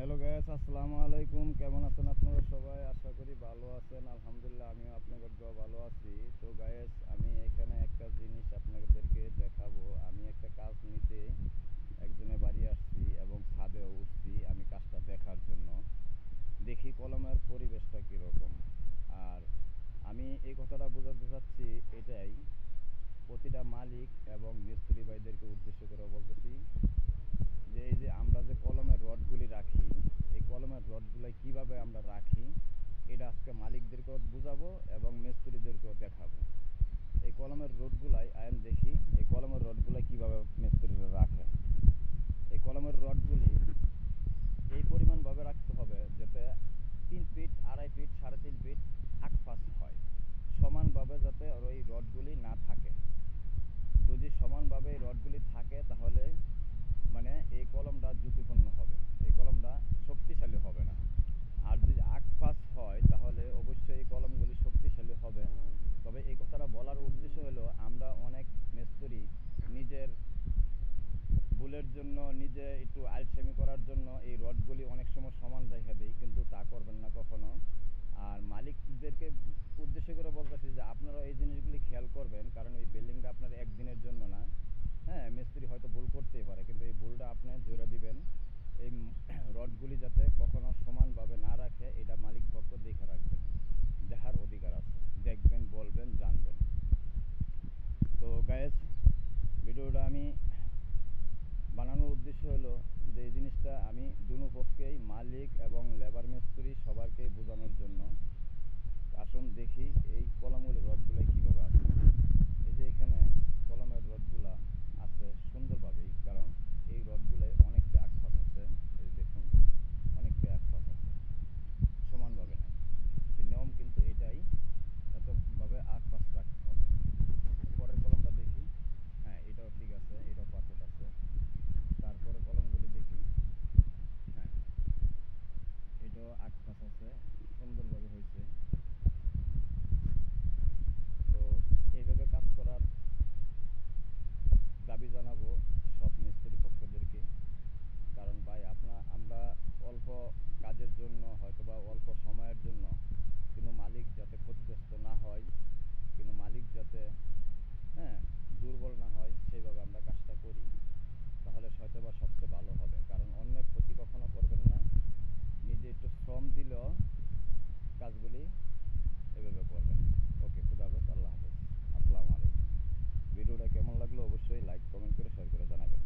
Hello gas আসসালামু আলাইকুম। কেমন আছেন আপনারা সবাই? আশা করি ভালো আছেন। আলহামদুলিল্লাহ, আমিও আপনাদের দোয়া ভালো আছি। তো গ্যাস আমি এখানে একটা জিনিস আপনাদেরকে দেখাবো। আমি একটা কাজ নিতে একজনের বাড়ি আসছি এবং ছাদেও উঠছি আমি কাজটা দেখার জন্য। দেখি কলমের পরিবেশটা কীরকম। আর আমি এই কথাটা বোঝাতে চাচ্ছি এটাই, প্রতিটা মালিক এবং মিস্ত্রি ভাইদেরকে উদ্দেশ্য করে বলতেছি যে এই যে আমরা যে কলমের রডগুলি রাখি এই কলমের রডগুলাই কীভাবে আমরা রাখি এটা আজকে মালিকদেরকেও বুঝাবো এবং মিস্ত্রিদেরকেও দেখাবো। এই কলমের রোডগুলাই আয়ন দেখি, এই কলমের রোডগুলাই কীভাবে মিস্ত্রিরা রাখে এই কলমের রডগুলি এই পরিমাণভাবে রাখতে হবে যাতে তিন ফিট আড়াই ফিট সাড়ে তিন ফিট আকপাস হয় সমানভাবে যাতে ওই রডগুলি না থাকে যদি সমানভাবে এই রডগুলি থাকে তাহলে মানে এই কলমটা ঝুঁকিপূর্ণ হবে এই কলমটা শক্তিশালী হবে না আর যদি আকপাস হয় তাহলে অবশ্যই এই কলমগুলি শক্তিশালী হবে তবে এই কথাটা বলার উদ্দেশ্য হলো আমরা অনেক মিস্ত্রি নিজের ভুলের জন্য, নিজে একটু আলসেমি করার জন্য এই রডগুলি অনেক সময় সমান রেখে দিই, কিন্তু তা করবেন না কখনো। আর মালিকদেরকে উদ্দেশ্য করে বলতেছি যে আপনারা এই জিনিসগুলি খেয়াল করবেন, কারণ এই বিল্ডিংটা আপনার একদিনের জন্য না। হ্যাঁ মিস্ত্রি হয়তো ভুল করতেই পারে, কিন্তু এই ভুলটা আপনি ধরে দিবেন। এই রডগুলি যাতে কখনো সমানভাবে না রাখে, এটা মালিক পক্ষ দেখে রাখবেন দেখার অধিকার আছে দেখবেন বলবেন জানবেন তো গায়েস ভিডিওটা আমি বানানোর উদ্দেশ্য হলো যে এই জিনিসটা আমি দুনো পক্ষেই মালিক এবং মালিক যাতে ক্ষতিগ্রস্ত না হয় কিন্তু মালিক যাতে হ্যাঁ দুর্বল না হয়, সেইভাবে আমরা কাজটা করি, তাহলে হয়তো বা সবচেয়ে ভালো হবে। কারণ অন্যের ক্ষতি কখনো করবেন না, নিজে একটু শ্রম দিলেও কাজগুলি এভাবে করবেন। ওকে, খুদা হাফেজ, আল্লাহ হাফেজ। আসসালামু আলাইকুম। ভিডিওটা কেমন লাগল অবশ্যই লাইক, কমেন্ট করে শেয়ার করে জানাবেন।